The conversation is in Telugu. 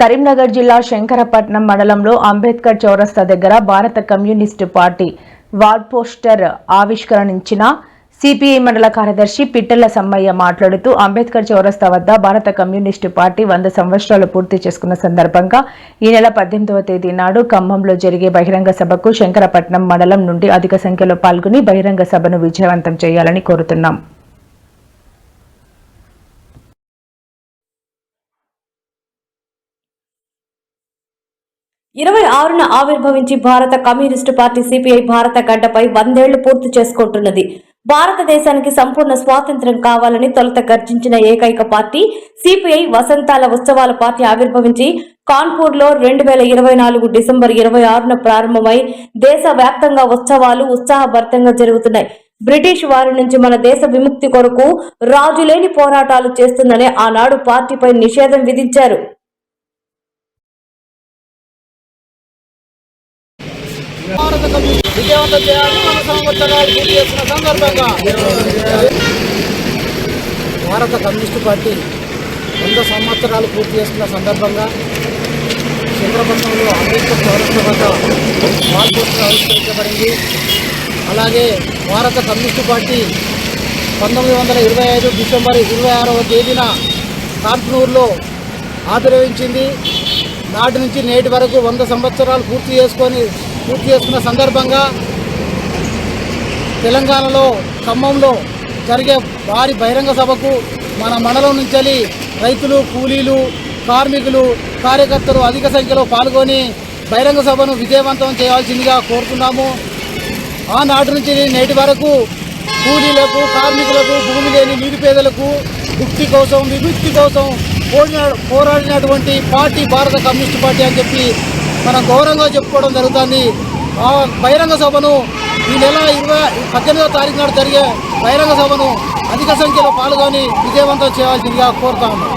కరీంనగర్ జిల్లా శంకరపట్నం మండలంలో అంబేద్కర్ చౌరస్తా దగ్గర భారత కమ్యూనిస్టు పార్టీ వాల్ పోస్టర్ ఆవిష్కరించిన సిపిఐ మండల కార్యదర్శి పిట్టల సమ్మయ్య మాట్లాడుతూ అంబేద్కర్ చౌరస్తా వద్ద భారత కమ్యూనిస్టు పార్టీ వంద సంవత్సరాలు పూర్తి చేసుకున్న సందర్భంగా ఈ నెల పద్దెనిమిదవ తేదీ నాడు ఖమ్మంలో జరిగే బహిరంగ సభకు శంకరపట్నం మండలం నుండి అధిక సంఖ్యలో పాల్గొని బహిరంగ సభను విజయవంతం చేయాలని కోరుతున్నాం. ఇరవై ఆరున ఆవిర్భవించి భారత కమ్యూనిస్టు పార్టీ సిపిఐ భారత గడ్డపై వందేళ్ళు పూర్తి చేసుకుంటున్నది. భారతదేశానికి సంపూర్ణ స్వాతంత్ర్యం కావాలని తొలుత గర్జించిన ఏకైక పార్టీ సిపిఐ వసంతాల ఉత్సవాల పార్టీ ఆవిర్భవించి కాన్పూర్లో రెండు వేల ఇరవై నాలుగు డిసెంబర్ ఇరవై ఆరున ప్రారంభమై దేశ వ్యాప్తంగా ఉత్సవాలు ఉత్సాహభరితంగా జరుగుతున్నాయి. బ్రిటిష్ వారి నుంచి మన దేశ విముక్తి కొరకు రాజులేని పోరాటాలు చేస్తుందని ఆనాడు పార్టీపై నిషేధం విధించారు. విజయవంతం చేయాలని మన సంవత్సరాలు పూర్తి చేస్తున్న సందర్భంగా భారత కమ్యూనిస్టు పార్టీ వంద సంవత్సరాలు పూర్తి చేస్తున్న సందర్భంగా చంద్రపట్నంలో అంబేద్కర్ చౌరస్తా వద్ద వాల్పోస్టర్ ఆవిష్కరించబడింది. అలాగే భారత కమ్యూనిస్టు పార్టీ పంతొమ్మిది వందల ఇరవై ఐదు డిసెంబర్ ఇరవై ఆరవ తేదీన కాన్పూర్లో ఆవిర్భవించింది. నాటి నుంచి నేటి వరకు వంద సంవత్సరాలు పూర్తి చేసుకొని పూర్తి చేసుకున్న సందర్భంగా తెలంగాణలో ఖమ్మంలో జరిగే భారీ బహిరంగ సభకు మన మండలం నుంచి రైతులు కూలీలు కార్మికులు కార్యకర్తలు అధిక సంఖ్యలో పాల్గొని బహిరంగ సభను విజయవంతం చేయాల్సిందిగా కోరుతున్నాము. ఆనాటి నుంచి నేటి వరకు కూలీలకు కార్మికులకు భూమి లేని నిరుపేదలకు ముక్తి కోసం విముక్తి కోసం పోరాడినటువంటి పార్టీ భారత కమ్యూనిస్ట్ పార్టీ అని చెప్పి మనం గౌరవంగా చెప్పుకోవడం జరుగుతుంది. ఆ బహిరంగ సభను ఈ నెల ఇరవై పద్దెనిమిదో తారీఖు నాడు జరిగే బహిరంగ సభను అధిక సంఖ్యలో పాల్గొని విజయవంతం చేయాల్సిందిగా కోరుతా ఉన్నాం.